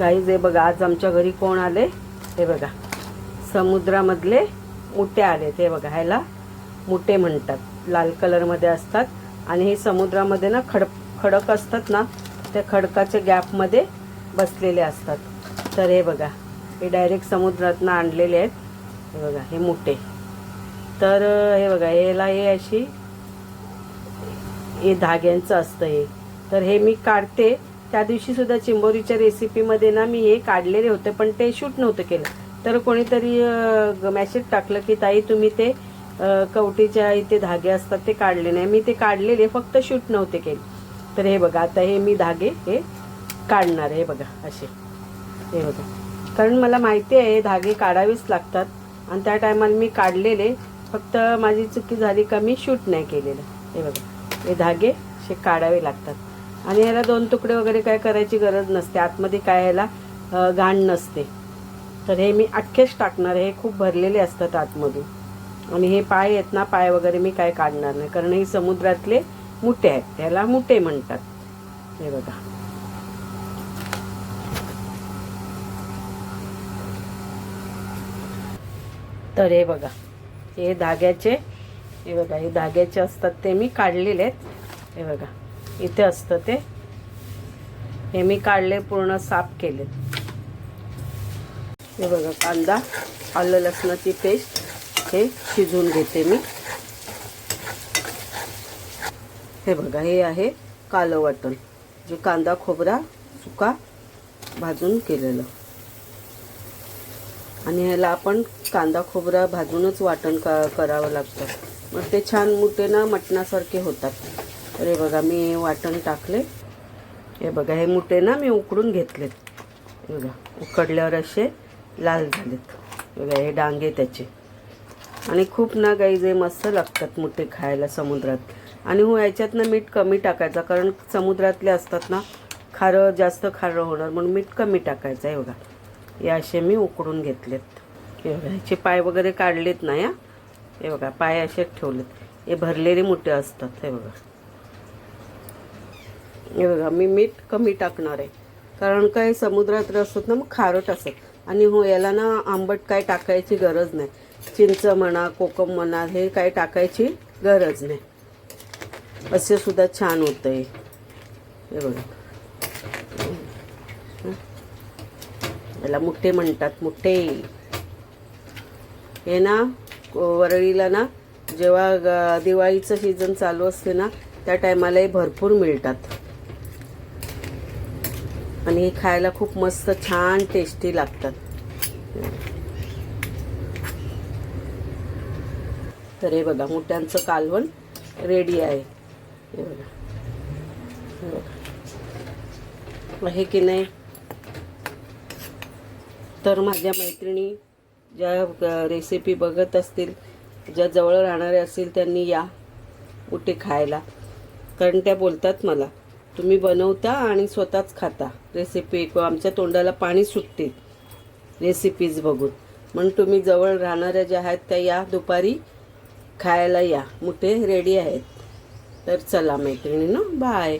Guys हे बघा आज आमच्या घरी कोण आले? हे बघा समुद्रामधले मुठे आले ते बघा ह्याला मुठे म्हणतात. लाल कलरमध्ये असतात. आणि हे समुद्रामध्ये ना खड खडक असतात ना त्या खडकाच्या गॅपमध्ये बसलेले असतात. तर हे बघा हे डायरेक्ट समुद्रातनं आणलेले आहेत. हे बघा हे मुठे. तर हे बघा याला हे अशी हे धाग्यांचं असतं हे. तर हे मी काढते. त्या दिवशी सुद्धा चिंबोरीच्या रेसिपीमध्ये ना मी हे काढलेले होते पण ते शूट नव्हतं केलं. तर कोणीतरी मॅसेज टाकलं की ताई तुम्ही ते कवटीच्या इथे धागे असतात ते काढले नाही. मी ते काढलेले फक्त शूट नव्हते केले. तर हे बघा आता हे मी धागे हे काढणार हे बघा असे. हे बघा. कारण मला माहिती आहे हे धागे काढावेच लागतात. आणि त्या टायमाला मी काढलेले फक्त माझी चुकी झाली का मी शूट नाही केलेलं. हे बघा. हे धागे असे काढावे लागतात. आणि याला दोन तुकडे वगैरे काय करायची गरज नसते. आतमध्ये काय याला घाण नसते. तर हे मी अख्खेच टाकणार हे खूप भरलेले असतात आतमधून. आणि हे पाय आहेत ना पाय वगैरे मी काय काढणार नाही. कारण हे समुद्रातले मुठे आहेत. त्याला मुठे म्हणतात. हे बघा. तर हे बघा. हे धाग्याचे हे बघा हे धाग्याचे असतात ते मी काढलेले आहेत. हे बघा. इथे असतं ते. हे मी काढले पूर्ण साफ केले. हे बघा कांदा आलं लसणाची पेस्ट हे शिजवून घेते मी. हे बघा हे आहे कालं वाटण जे कांदा खोबरा सुका भाजून केलेलं. आणि ह्याला आपण कांदा खोबरा भाजूनच वाटण का करावं लागतं. मग ते छान मोठे ना मटणासारखे होतात. तर हे बघा मी वाटण टाकले. हे बघा हे मुठे ना मी उकडून घेतलेत. बघा उकडल्यावर असे लाल झालेत. बघा हे डांगे त्याचे. आणि खूप ना काही जे मस्त लागतात मुठे खायला समुद्रात. आणि हो याच्यात ना मीठ कमी टाकायचं कारण समुद्रातले असतात ना खारं जास्त खारं होणार म्हणून मीठ कमी टाकायचं आहे बघा. हे असे मी उकडून घेतलेत. हे बघा ह्याचे पाय वगैरे काढलेत ना या? हे बघा पाय असेच ठेवलेत. हे भरलेले मुठे असतात हे बघा. हे बघा मी मीठ कमी टाकणार आहे. कारण काय समुद्रात असतात ना मग खारट असत आणि हो याला ना आंबट काय टाकायची गरज नाही. चिंच म्हणा कोकम म्हणा हे काय टाकायची गरज नाही. असे सुद्धा छान होतं आहे हे बघा. याला मुठे म्हणतात मुठे हे ना वरळीला ना जेव्हा ग- दिवाळीचं सीझन चालू असते ना त्या टायमाला हे भरपूर मिळतात. आणि हे खायला खूप मस्त छान टेस्टी लागतात. तर हे बघा मोठ्यांचं कालवण रेडी आहे. हे बघा. हे आहे की नाही? तर माझ्या मैत्रिणी ज्या रेसिपी बघत असतील ज्या जवळ राहणारे असतील त्यांनी या कुठे खायला. कारण त्या बोलतात मला तुम्ही बनवता आणि स्वतःच खाता. रेसिपी आमच्या तोंडाला पाणी सुटते. रेसिपीज बघून. म्हणून तुम्ही जवळ राहणाऱ्या ज्या आहेत त्या या दुपारी खायला या. मुठे रेडी आहेत. तर चला मैत्रिणीनं बाय